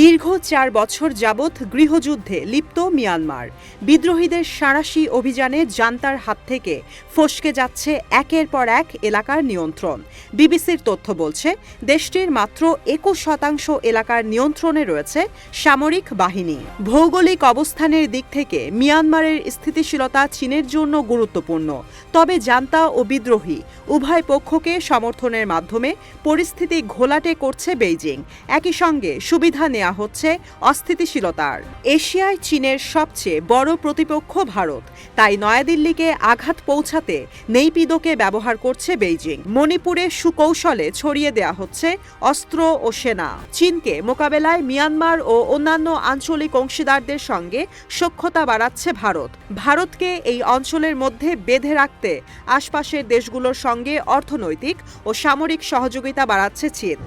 দীর্ঘ চার বছর যাবৎ গৃহযুদ্ধে লিপ্ত মিয়ানমার। বিদ্রোহীদের সাঁড়াশি অভিযানে জান্তার হাত থেকে ফসকে যাচ্ছে একের পর এক এলাকার নিয়ন্ত্রণ। বিবিসির তথ্য বলছে, দেশটির মাত্র একুশ শতাংশ এলাকার নিয়ন্ত্রণে রয়েছে সামরিক বাহিনী। ভৌগোলিক অবস্থানের দিক থেকে মিয়ানমারের স্থিতিশীলতা চীনের জন্য গুরুত্বপূর্ণ। তবে জান্তা ও বিদ্রোহী উভয় পক্ষকে সমর্থনের মাধ্যমে পরিস্থিতি ঘোলাটে করছে বেইজিং। একই সঙ্গে সুবিধা নেওয়া হচ্ছে অস্থিতিশীলতার। এশিয়ায় চীনের সবচেয়ে বড় প্রতিপক্ষ ভারত। তাই নয়াদিল্লিকে আঘাত পৌঁছাতে নেইপিদোকে ব্যবহার করছে বেইজিং। মণিপুরে সুকৌশলে ছড়িয়ে দেয়া হচ্ছে অস্ত্র ও সেনা। চীনকে মোকাবেলায় মিয়ানমার ও অন্যান্য আঞ্চলিক অংশীদারদের সঙ্গে সখ্যতা বাড়াচ্ছে ভারত। ভারতকে এই অঞ্চলের মধ্যে বেঁধে রাখতে আশপাশের দেশগুলোর সঙ্গে অর্থনৈতিক ও সামরিক সহযোগিতা বাড়াচ্ছে চীন।